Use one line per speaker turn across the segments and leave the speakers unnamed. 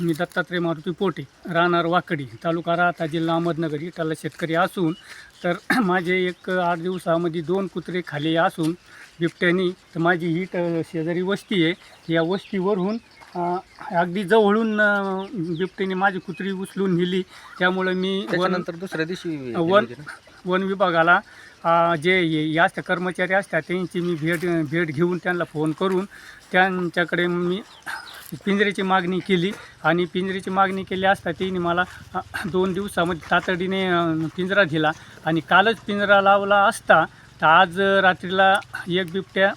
मी दत्तात्रय मारुती पोटे राहणार वाकडी तालुका राहता जिल्हा अहमदनगर. इटाला शेतकरी असून तर माझे एक आठ दिवसामध्ये दोन कुत्रे खाली असून बिबट्यानी तर माझी ही ट- शेजारी वस्ती आहे. या वस्तीवरून अगदी जवळून बिबट्याने माझी कुत्री उचलून नेली. त्यामुळं मी
त्याच्यानंतर दुसऱ्या दिवशी
वन? वन विभागाला जे ये- कर्मचारी असतात त्यांची मी भेट भेट घेऊन त्यांना फोन करून त्यांच्याकडे मी पिंजऱ्याची मागणी केली आणि पिंजऱ्याची मागणी केली असता तिने मला दोन दिवसामध्ये तातडीने पिंजरा दिला आणि कालच पिंजरा लावला असता तर आज रात्रीला एक बिबट्या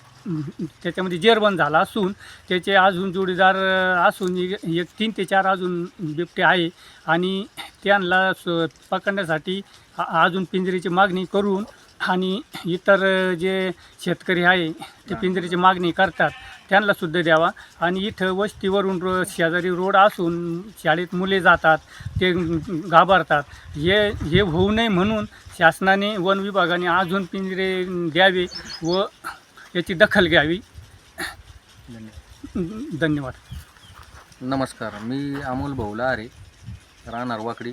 त्याच्यामध्ये जेरबंद झाला असून त्याचे अजून जोडीदार असून एक तीन ते चार अजून बिबटे आहे आणि त्यांना स पकडण्यासाठी अजून पिंजरीची मागणी करून आणि इतर जे शेतकरी आहे ते पिंजरीची मागणी करतात. त्यांना सुद्धा द्यावा. आणि इथं वस्तीवरून रो शेजारी रोड असून शाळेत मुले जातात ते घाबरतात. हे हे होऊ नये म्हणून शासनाने वन विभागाने अजून पिंजरे द्यावे व याची दखल घ्यावी.
धन्यवाद.
धन्यवाद.
नमस्कार मी अमोल भाऊला आहे राहणार वाकडी.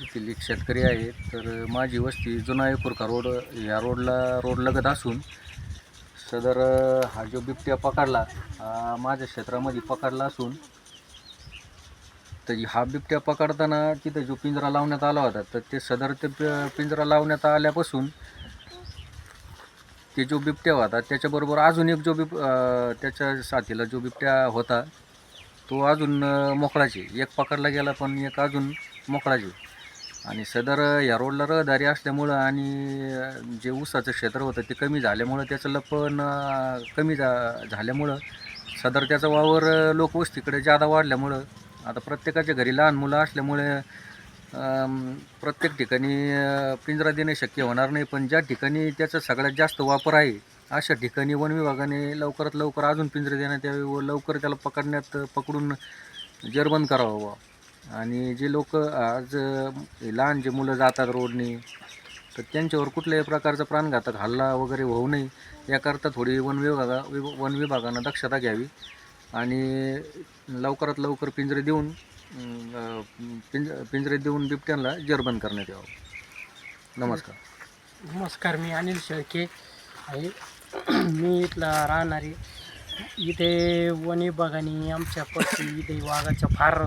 येथील एक शेतकरी आहे. तर माझी वस्ती जुना एकुरका रोड या रोडला रोड लगत असून सदर हा जो बिबट्या पकडला माझ्या क्षेत्रामध्ये पकडला असून तर हा बिबट्या पकडताना तिथं जो पिंजरा लावण्यात आला होता तर ते सदर ते पिंजरा लावण्यात आल्यापासून ते जो बिबट्या होता त्याच्याबरोबर अजून एक जो बिब त्याच्या साथीला जो बिबट्या होता तो अजून मोकळाचे एक पकडला गेला पण एक अजून मोकळाचे आणि सदर या रोडला रहदारी असल्यामुळं आणि जे ऊसाचं क्षेत्र होतं ते कमी झाल्यामुळं त्याचं लपण कमी जा झाल्यामुळं सदर त्याचा वावर लोकवस्तीकडे जादा वाढल्यामुळं आता प्रत्येकाच्या घरी लहान मुलं असल्यामुळे प्रत्येक ठिकाणी पिंजरा देणे शक्य होणार नाही पण ज्या ठिकाणी त्याचा सगळ्यात जास्त वापर आहे अशा ठिकाणी वन विभागाने लवकरात लवकर अजून पिंजरे देण्यात यावे व लवकर त्याला पकडण्यात पकडून जेरबंद करावं. आणि जे लोक आज लहान जे मुलं जातात रोडने तर त्यांच्यावर कुठल्याही प्रकारचा प्राणघातक हल्ला वगैरे होऊ नये याकरता थोडी वन विभागा विभ- वन विभागानं दक्षता घ्यावी आणि लवकरात लवकर पिंजरे देऊन पिंज पिंजरे देऊन बिबट्यांना जेरबंद करण्यात यावं. नमस्कार.
नमस्कार मी अनिल शेळके आहे. मी इथला राहणारी इथे वन विभागाने आमच्या पक्षी इथे वाघाच्या फार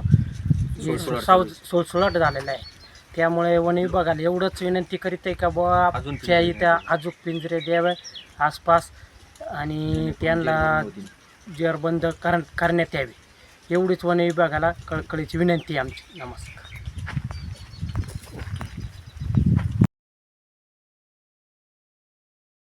सुळसुळाट
सुळसुळाट झालेला आहे. त्यामुळे वन विभागाला एवढंच विनंती करीत आहे का बुवा आमच्या इथं अजूक पिंजरे द्यावे आसपास आणि त्यांना जेरबंद कर करण्यात यावे. एवढीच वन विभागाला कळकळीची विनंती आहे आमची. नमस्कार.